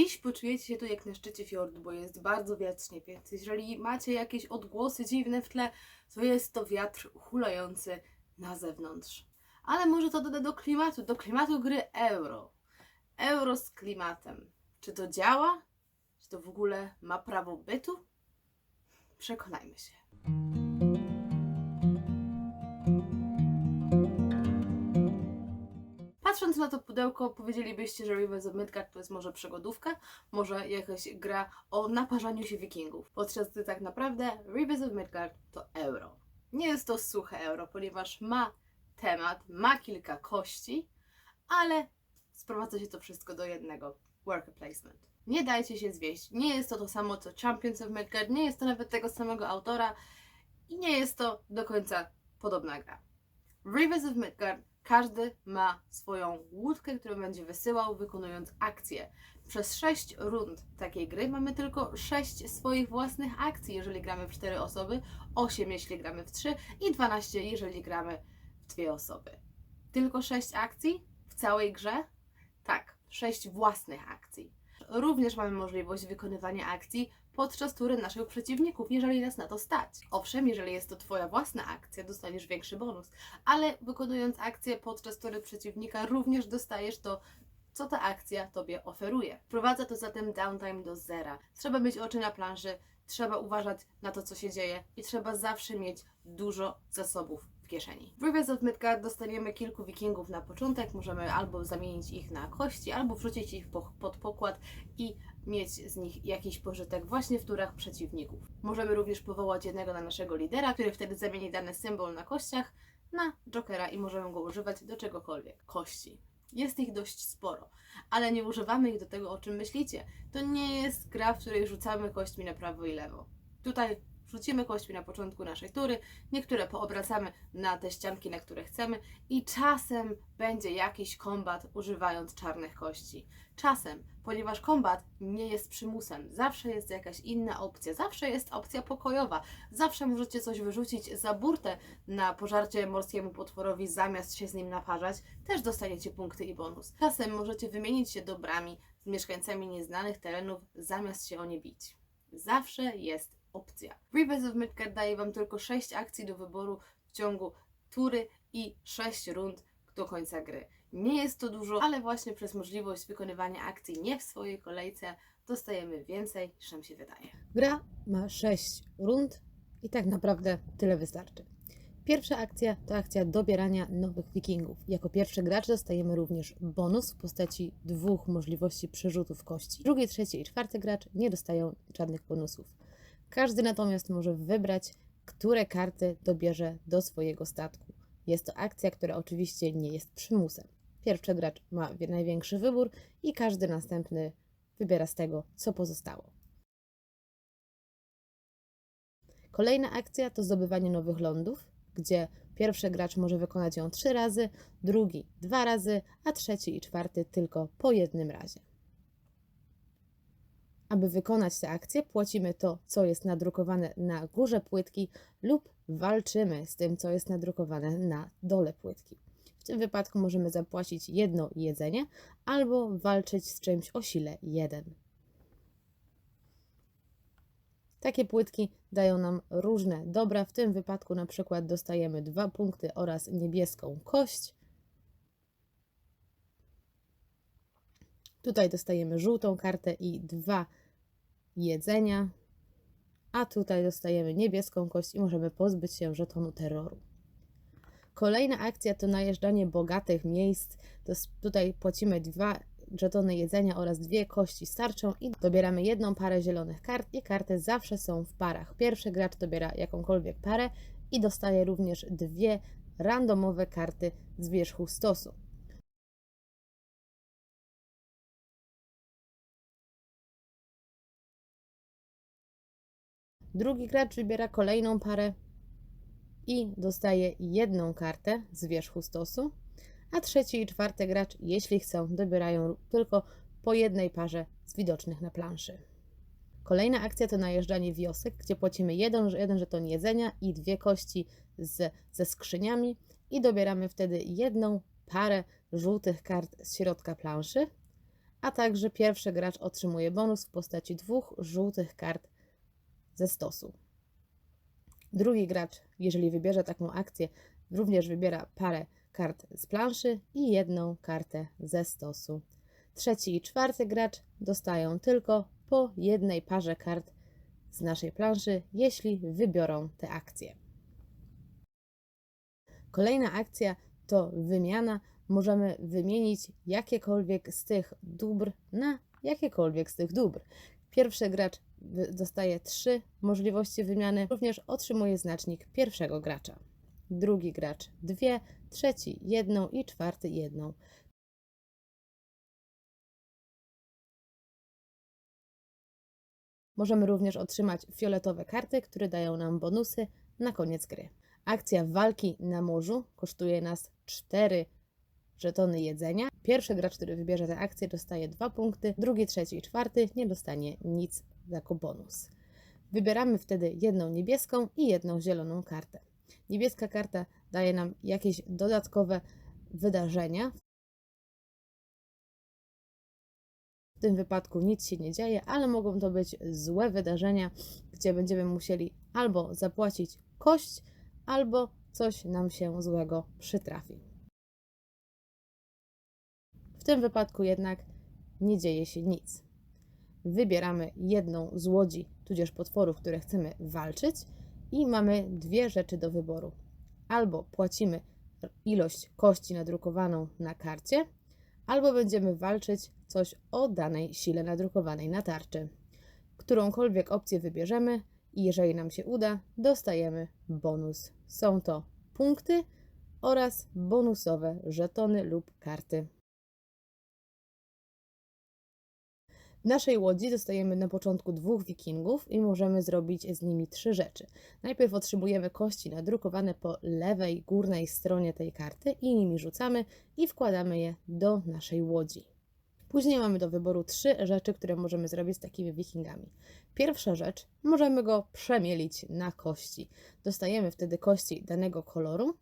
Dziś poczujecie się tu jak na szczycie fiordu, bo jest bardzo wiacznie, więc jeżeli macie jakieś odgłosy dziwne w tle, to jest to wiatr hulający na zewnątrz. Ale może to doda do klimatu, do klimatu gry euro. Euro z klimatem. Czy to działa? Czy to w ogóle ma prawo bytu? Przekonajmy się. Patrząc na to pudełko, powiedzielibyście, że of Midgard to jest może przygodówka, może jakaś gra o naparzaniu się wikingów. Podczas gdy tak naprawdę Rivers of Midgard to euro. Nie jest to suche euro, ponieważ ma temat, ma kilka kości, ale sprowadza się to wszystko do jednego. Worker placement. Nie dajcie się zwieść. Nie jest to to samo co Champions of Midgard, nie jest to nawet tego samego autora i nie jest to do końca podobna gra. Rivers of Midgard każdy ma swoją łódkę, którą będzie wysyłał, wykonując akcje. Przez 6 rund takiej gry mamy tylko 6 swoich własnych akcji, jeżeli gramy w 4 osoby, 8 jeśli gramy w 3 i 12 jeżeli gramy w 2 osoby. Tylko 6 akcji w całej grze? Tak, 6 własnych akcji. Również mamy możliwość wykonywania akcji podczas tury naszych przeciwników, jeżeli nas na to stać. Owszem, jeżeli jest to Twoja własna akcja, dostaniesz większy bonus, ale wykonując akcję podczas tury przeciwnika, również dostajesz to, co ta akcja Tobie oferuje. Wprowadza to zatem downtime do zera. Trzeba mieć oczy na planszy, trzeba uważać na to, co się dzieje i trzeba zawsze mieć dużo zasobów kieszeni. W Rivers of Midgard dostaniemy kilku wikingów na początek, możemy albo zamienić ich na kości, albo wrzucić ich po, pod pokład i mieć z nich jakiś pożytek właśnie w turach przeciwników. Możemy również powołać jednego na naszego lidera, który wtedy zamieni dany symbol na kościach na jokera i możemy go używać do czegokolwiek. Kości. Jest ich dość sporo, ale nie używamy ich do tego, o czym myślicie. To nie jest gra, w której rzucamy kośćmi na prawo i lewo. Tutaj rzucimy kośćmi na początku naszej tury, niektóre poobracamy na te ścianki, na które chcemy i czasem będzie jakiś kombat używając czarnych kości. Czasem, ponieważ kombat nie jest przymusem, zawsze jest jakaś inna opcja, zawsze jest opcja pokojowa, zawsze możecie coś wyrzucić za burtę na pożarcie morskiemu potworowi zamiast się z nim naparzać, też dostaniecie punkty i bonus. Czasem możecie wymienić się dobrami z mieszkańcami nieznanych terenów zamiast się o nie bić. Zawsze jest opcja. Rivers of Midgard daje Wam tylko 6 akcji do wyboru w ciągu tury i 6 rund do końca gry. Nie jest to dużo, ale właśnie przez możliwość wykonywania akcji nie w swojej kolejce dostajemy więcej niż nam się wydaje. Gra ma 6 rund i tak naprawdę tyle wystarczy. Pierwsza akcja to akcja dobierania nowych wikingów. Jako pierwszy gracz dostajemy również bonus w postaci dwóch możliwości przerzutów kości. Drugi, trzeci i czwarty gracz nie dostają żadnych bonusów. Każdy natomiast może wybrać, które karty dobierze do swojego statku. Jest to akcja, która oczywiście nie jest przymusem. Pierwszy gracz ma największy wybór i każdy następny wybiera z tego, co pozostało. Kolejna akcja to zdobywanie nowych lądów, gdzie pierwszy gracz może wykonać ją trzy razy, drugi dwa razy, a trzeci i czwarty tylko po jednym razie. Aby wykonać tę akcję, płacimy to, co jest nadrukowane na górze płytki, lub walczymy z tym, co jest nadrukowane na dole płytki. W tym wypadku możemy zapłacić jedno jedzenie albo walczyć z czymś o sile 1. Takie płytki dają nam różne dobra. W tym wypadku na przykład dostajemy dwa punkty oraz niebieską kość. Tutaj dostajemy żółtą kartę i dwa jedzenia. A tutaj dostajemy niebieską kość i możemy pozbyć się żetonu terroru. Kolejna akcja to najeżdżanie bogatych miejsc. To tutaj płacimy dwa żetony jedzenia oraz dwie kości starczą i dobieramy jedną parę zielonych kart i karty zawsze są w parach. Pierwszy gracz dobiera jakąkolwiek parę i dostaje również dwie randomowe karty z wierzchu stosu. Drugi gracz wybiera kolejną parę i dostaje jedną kartę z wierzchu stosu, a trzeci i czwarty gracz, jeśli chcą, dobierają tylko po jednej parze z widocznych na planszy. Kolejna akcja to najeżdżanie wiosek, gdzie płacimy jeden, jeden żeton jedzenia i dwie kości z, ze skrzyniami i dobieramy wtedy jedną parę żółtych kart z środka planszy, a także pierwszy gracz otrzymuje bonus w postaci dwóch żółtych kart ze stosu. Drugi gracz, jeżeli wybierze taką akcję, również wybiera parę kart z planszy i jedną kartę ze stosu. Trzeci i czwarty gracz dostają tylko po jednej parze kart z naszej planszy, jeśli wybiorą te akcje. Kolejna akcja to wymiana. Możemy wymienić jakiekolwiek z tych dóbr na jakiekolwiek z tych dóbr. Pierwszy gracz dostaje trzy możliwości wymiany, również otrzymuje znacznik pierwszego gracza. Drugi gracz dwie, trzeci jedną i czwarty jedną. Możemy również otrzymać fioletowe karty, które dają nam bonusy na koniec gry. Akcja walki na morzu kosztuje nas 4 żetony jedzenia. Pierwszy gracz, który wybierze tę akcję, dostaje 2 punkty, drugi, trzeci i czwarty nie dostanie nic jako bonus. Wybieramy wtedy jedną niebieską i jedną zieloną kartę. Niebieska karta daje nam jakieś dodatkowe wydarzenia. W tym wypadku nic się nie dzieje, ale mogą to być złe wydarzenia, gdzie będziemy musieli albo zapłacić kość, albo coś nam się złego przytrafi. W tym wypadku jednak nie dzieje się nic. Wybieramy jedną z łodzi, tudzież potworów, które chcemy walczyć, i mamy dwie rzeczy do wyboru. Albo płacimy ilość kości nadrukowaną na karcie, albo będziemy walczyć coś o danej sile nadrukowanej na tarczy. Którąkolwiek opcję wybierzemy i jeżeli nam się uda, dostajemy bonus. Są to punkty oraz bonusowe żetony lub karty. W naszej łodzi dostajemy na początku dwóch wikingów i możemy zrobić z nimi trzy rzeczy. Najpierw otrzymujemy kości nadrukowane po lewej górnej stronie tej karty i nimi rzucamy i wkładamy je do naszej łodzi. Później mamy do wyboru trzy rzeczy, które możemy zrobić z takimi wikingami. Pierwsza rzecz, możemy go przemielić na kości. Dostajemy wtedy kości danego koloru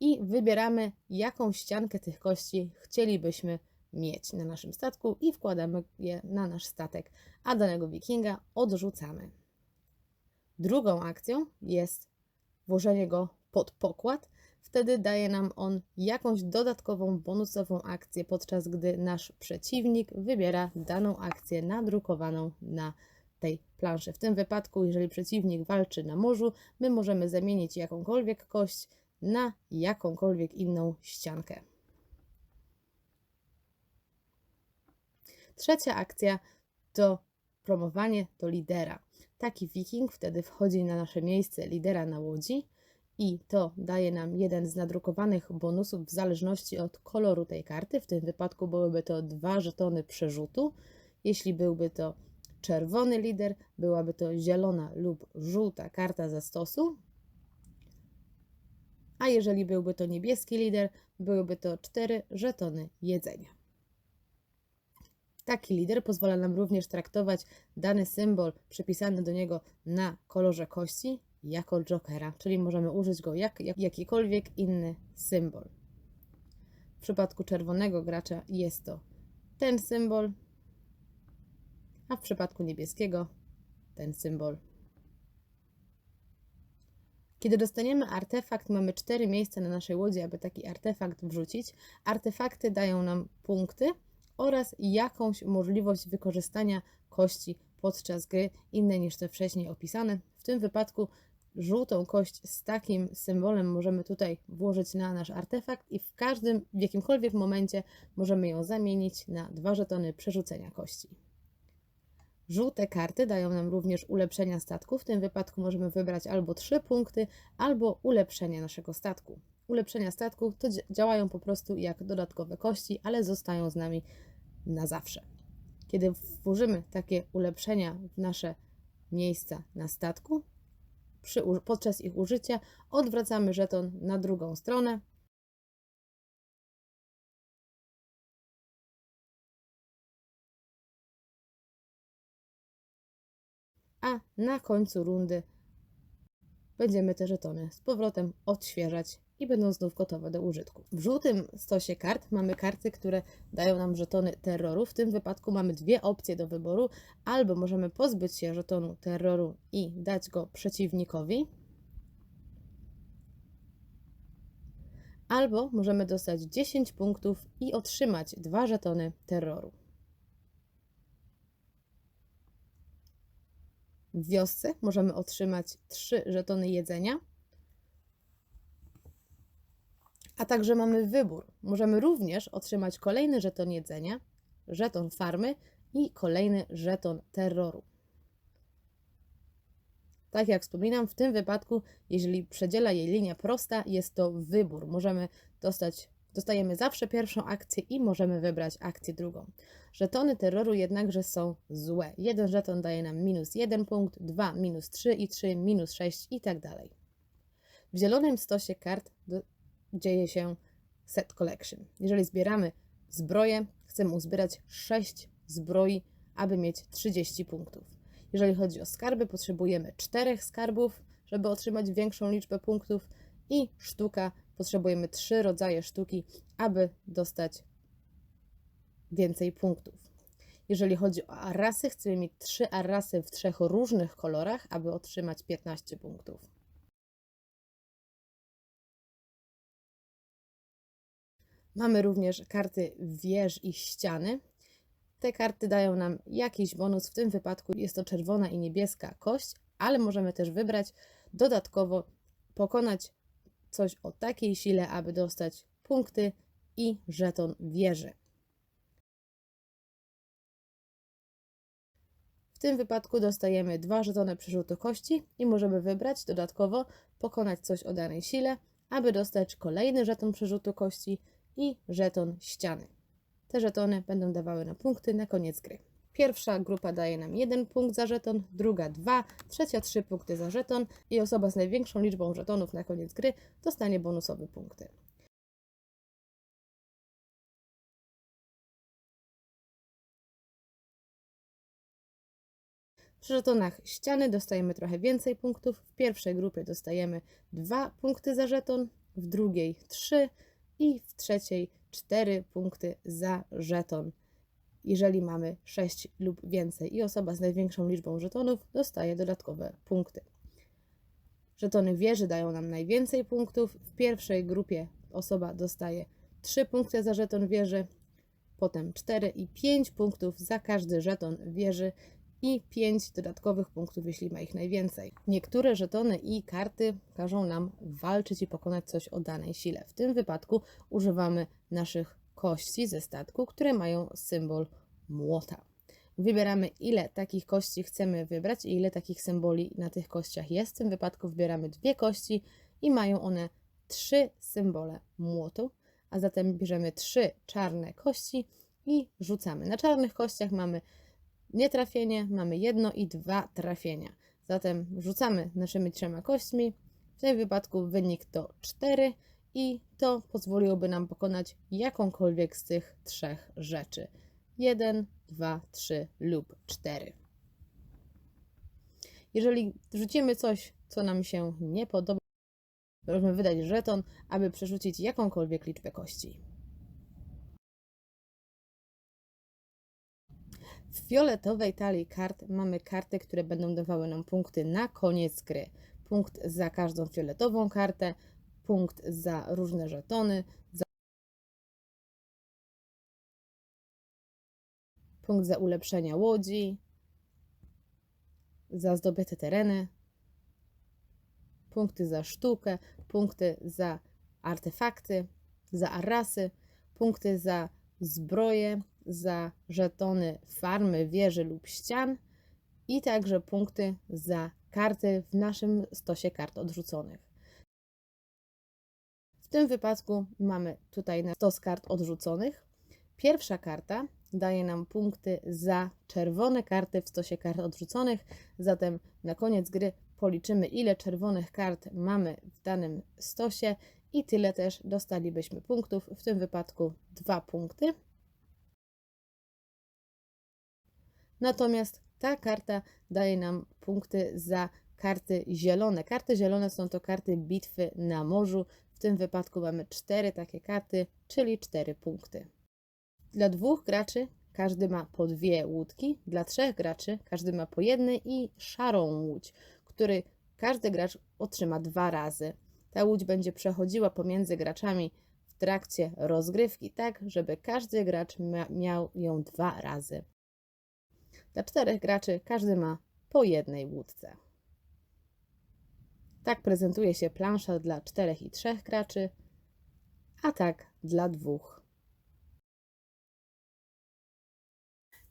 i wybieramy, jaką ściankę tych kości chcielibyśmy mieć na naszym statku i wkładamy je na nasz statek, a danego wikinga odrzucamy. Drugą akcją jest włożenie go pod pokład. Wtedy daje nam on jakąś dodatkową bonusową akcję, podczas gdy nasz przeciwnik wybiera daną akcję nadrukowaną na tej planszy. W tym wypadku, jeżeli przeciwnik walczy na morzu, my możemy zamienić jakąkolwiek kość na jakąkolwiek inną ściankę. Trzecia akcja to promowanie do lidera. Taki wiking wtedy wchodzi na nasze miejsce lidera na łodzi i to daje nam jeden z nadrukowanych bonusów w zależności od koloru tej karty. W tym wypadku byłyby to dwa żetony przerzutu. Jeśli byłby to czerwony lider, byłaby to zielona lub żółta karta ze stosu. A jeżeli byłby to niebieski lider, byłyby to cztery żetony jedzenia. Taki lider pozwala nam również traktować dany symbol przypisany do niego na kolorze kości jako jokera, czyli możemy użyć go jak, jak jakikolwiek inny symbol. W przypadku czerwonego gracza jest to ten symbol, a w przypadku niebieskiego ten symbol. Kiedy dostaniemy artefakt, mamy cztery miejsca na naszej łodzi, aby taki artefakt wrzucić. Artefakty dają nam punkty oraz jakąś możliwość wykorzystania kości podczas gry innej niż te wcześniej opisane. W tym wypadku żółtą kość z takim symbolem możemy tutaj włożyć na nasz artefakt i w każdym, w jakimkolwiek momencie możemy ją zamienić na dwa żetony przerzucenia kości. Żółte karty dają nam również ulepszenia statku. W tym wypadku możemy wybrać albo 3 punkty, albo ulepszenie naszego statku. Ulepszenia statku to dzia- działają po prostu jak dodatkowe kości, ale zostają z nami na zawsze. Kiedy włożymy takie ulepszenia w nasze miejsca na statku, przy, podczas ich użycia odwracamy żeton na drugą stronę. A na końcu rundy będziemy te żetony z powrotem odświeżać i będą znów gotowe do użytku. W żółtym stosie kart mamy karty, które dają nam żetony terroru. W tym wypadku mamy dwie opcje do wyboru. Albo możemy pozbyć się żetonu terroru i dać go przeciwnikowi, albo możemy dostać 10 punktów i otrzymać dwa żetony terroru. W wiosce możemy otrzymać 3 żetony jedzenia, a także mamy wybór. Możemy również otrzymać kolejny żeton jedzenia, żeton farmy i kolejny żeton terroru. Tak jak wspominam, w tym wypadku, jeżeli przedziela jej linia prosta, jest to wybór. Możemy dostać, dostajemy zawsze pierwszą akcję i możemy wybrać akcję drugą. Żetony terroru jednakże są złe. Jeden żeton daje nam minus 1 punkt, 2 minus 3 i 3 minus 6 i tak dalej. W zielonym stosie kart dzieje się set collection. Jeżeli zbieramy zbroję, chcemy uzbierać 6 zbroi, aby mieć 30 punktów. Jeżeli chodzi o skarby, potrzebujemy 4 skarbów, żeby otrzymać większą liczbę punktów i sztuka, potrzebujemy 3 rodzaje sztuki, aby dostać więcej punktów. Jeżeli chodzi o arasy, chcemy mieć 3 arasy w trzech różnych kolorach, aby otrzymać 15 punktów. Mamy również karty wież i ściany. Te karty dają nam jakiś bonus, w tym wypadku jest to czerwona i niebieska kość, ale możemy też wybrać dodatkowo pokonać coś o takiej sile, aby dostać punkty i żeton wieży. W tym wypadku dostajemy dwa żetony przerzutu kości i możemy wybrać dodatkowo pokonać coś o danej sile, aby dostać kolejny żeton przerzutu kości i żeton ściany. Te żetony będą dawały nam punkty na koniec gry. Pierwsza grupa daje nam jeden punkt za żeton, druga dwa, trzecia trzy punkty za żeton i osoba z największą liczbą żetonów na koniec gry dostanie bonusowe punkty. Przy żetonach ściany dostajemy trochę więcej punktów. W pierwszej grupie dostajemy 2 punkty za żeton, w drugiej 3 i w trzeciej 4 punkty za żeton. Jeżeli mamy 6 lub więcej i osoba z największą liczbą żetonów dostaje dodatkowe punkty. Żetony wieży dają nam najwięcej punktów. W pierwszej grupie osoba dostaje 3 punkty za żeton wieży, potem 4 i 5 punktów za każdy żeton wieży i 5 dodatkowych punktów, jeśli ma ich najwięcej. Niektóre żetony i karty każą nam walczyć i pokonać coś o danej sile. W tym wypadku używamy naszych kości ze statku, które mają symbol młota. Wybieramy, ile takich kości chcemy wybrać i ile takich symboli na tych kościach jest. W tym wypadku wybieramy dwie kości i mają one trzy symbole młotu, a zatem bierzemy trzy czarne kości i rzucamy. Na czarnych kościach mamy nietrafienie, mamy jedno i dwa trafienia. Zatem rzucamy naszymi trzema kośćmi. W tym wypadku wynik to 4 i to pozwoliłoby nam pokonać jakąkolwiek z tych trzech rzeczy. 1, 2, 3 lub 4. Jeżeli rzucimy coś, co nam się nie podoba, możemy wydać żeton, aby przerzucić jakąkolwiek liczbę kości. W fioletowej talii kart mamy karty, które będą dawały nam punkty na koniec gry. Punkt za każdą fioletową kartę, punkt za różne żetony, za punkt za ulepszenia łodzi, za zdobyte tereny, punkty za sztukę, punkty za artefakty, za arasy, punkty za zbroje, za żetony farmy, wieży lub ścian i także punkty za karty w naszym stosie kart odrzuconych. W tym wypadku mamy tutaj na stos kart odrzuconych. Pierwsza karta daje nam punkty za czerwone karty w stosie kart odrzuconych, zatem na koniec gry policzymy, ile czerwonych kart mamy w danym stosie i tyle też dostalibyśmy punktów, w tym wypadku dwa punkty. Natomiast ta karta daje nam punkty za karty zielone. Karty zielone są to karty bitwy na morzu. W tym wypadku mamy cztery takie karty, czyli cztery punkty. Dla dwóch graczy każdy ma po dwie łódki, dla trzech graczy każdy ma po jednej i szarą łódź, który każdy gracz otrzyma dwa razy. Ta łódź będzie przechodziła pomiędzy graczami w trakcie rozgrywki, tak żeby każdy gracz mia- miał ją dwa razy. Dla czterech graczy każdy ma po jednej łódce. Tak prezentuje się plansza dla czterech i trzech graczy, a tak dla dwóch.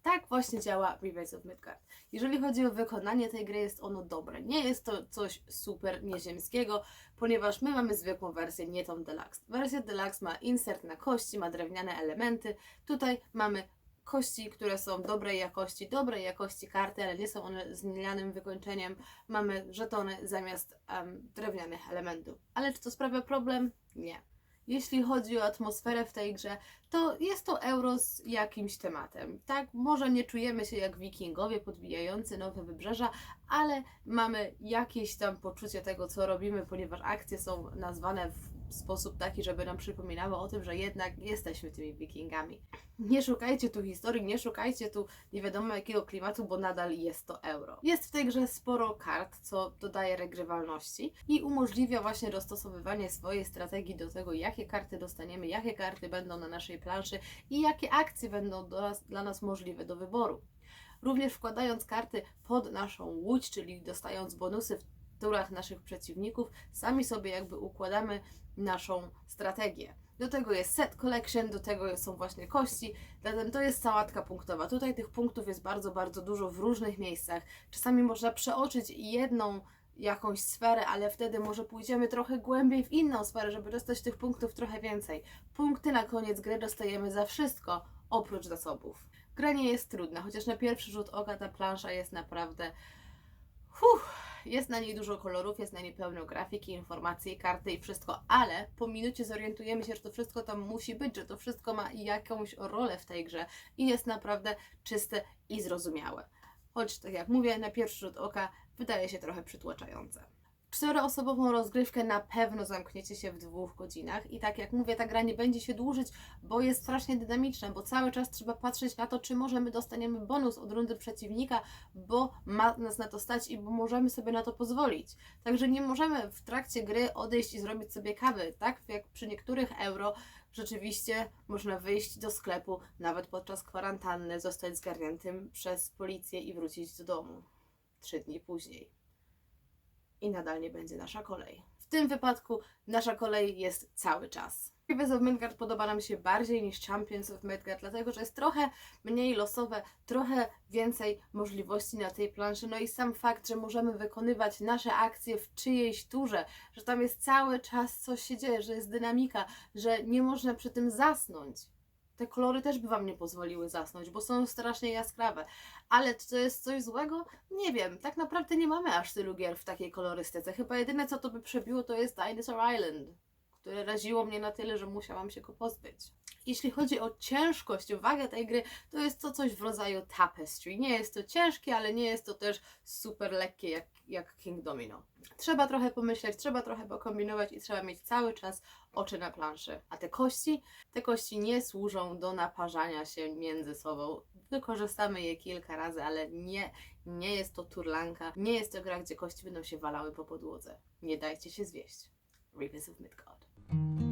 Tak właśnie działa Rebase of Midgard. Jeżeli chodzi o wykonanie tej gry, jest ono dobre. Nie jest to coś super nieziemskiego, ponieważ my mamy zwykłą wersję, nie tą deluxe. Wersja deluxe ma insert na kości, ma drewniane elementy. Tutaj mamy kości, które są dobrej jakości, dobrej jakości karty, ale nie są one z lnianym wykończeniem. Mamy żetony zamiast em, drewnianych elementów. Ale czy to sprawia problem? Nie. Jeśli chodzi o atmosferę w tej grze, to jest to euro z jakimś tematem. Tak, może nie czujemy się jak wikingowie podbijający nowe wybrzeża, ale mamy jakieś tam poczucie tego, co robimy, ponieważ akcje są nazwane w sposób taki, żeby nam przypominały o tym, że jednak jesteśmy tymi wikingami. Nie szukajcie tu historii, nie szukajcie tu nie wiadomo jakiego klimatu, bo nadal jest to euro. Jest w tej grze sporo kart, co dodaje regrywalności i umożliwia właśnie dostosowywanie swojej strategii do tego, jakie karty dostaniemy, jakie karty będą na naszej planszy i jakie akcje będą nas, dla nas możliwe do wyboru. Również wkładając karty pod naszą łódź, czyli dostając bonusy w turach naszych przeciwników, sami sobie jakby układamy naszą strategię. Do tego jest set collection, do tego są właśnie kości, zatem to jest sałatka punktowa. Tutaj tych punktów jest bardzo, bardzo dużo w różnych miejscach. Czasami można przeoczyć jedną jakąś sferę, ale wtedy może pójdziemy trochę głębiej w inną sferę, żeby dostać tych punktów trochę więcej. Punkty na koniec gry dostajemy za wszystko, oprócz zasobów. Gra nie jest trudna, chociaż na pierwszy rzut oka ta plansza jest naprawdę. Huh, jest na niej dużo kolorów, jest na niej pełno grafiki, informacji, karty i wszystko, ale po minucie zorientujemy się, że to wszystko tam musi być, że to wszystko ma jakąś rolę w tej grze i jest naprawdę czyste i zrozumiałe. Choć, tak jak mówię, na pierwszy rzut oka wydaje się trochę przytłaczające. Czteroosobową rozgrywkę na pewno zamkniecie się w dwóch godzinach i tak jak mówię, ta gra nie będzie się dłużyć, bo jest strasznie dynamiczna, bo cały czas trzeba patrzeć na to, czy możemy dostaniemy bonus od rundy przeciwnika, bo ma nas na to stać i bo możemy sobie na to pozwolić. Także nie możemy w trakcie gry odejść i zrobić sobie kawy, tak? Jak przy niektórych euro rzeczywiście można wyjść do sklepu nawet podczas kwarantanny, zostać zgarniętym przez policję i wrócić do domu trzy dni później. I nadal nie będzie nasza kolej. W tym wypadku nasza kolej jest cały czas. Rebels of Midgard podoba nam się bardziej niż Champions of Midgard, dlatego że jest trochę mniej losowe, trochę więcej możliwości na tej planszy. No i sam fakt, że możemy wykonywać nasze akcje w czyjejś turze, że tam jest cały czas coś się dzieje, że jest dynamika, że nie można przy tym zasnąć. Te kolory też by Wam nie pozwoliły zasnąć, bo są strasznie jaskrawe. Ale czy to jest coś złego? Nie wiem. Tak naprawdę nie mamy aż tylu gier w takiej kolorystyce. Chyba jedyne, co to by przebiło, to jest Dinosaur Island, które raziło mnie na tyle, że musiałam się go pozbyć. Jeśli chodzi o ciężkość, wagę tej gry, to jest to coś w rodzaju tapestry. Nie jest to ciężkie, ale nie jest to też super lekkie jak, jak King Domino. Trzeba trochę pomyśleć, trzeba trochę pokombinować i trzeba mieć cały czas oczy na planszy. A te kości? Te kości nie służą do naparzania się między sobą. Wykorzystamy je kilka razy, ale nie, nie jest to turlanka, nie jest to gra, gdzie kości będą się walały po podłodze. Nie dajcie się zwieść. Reapers of Midgard. you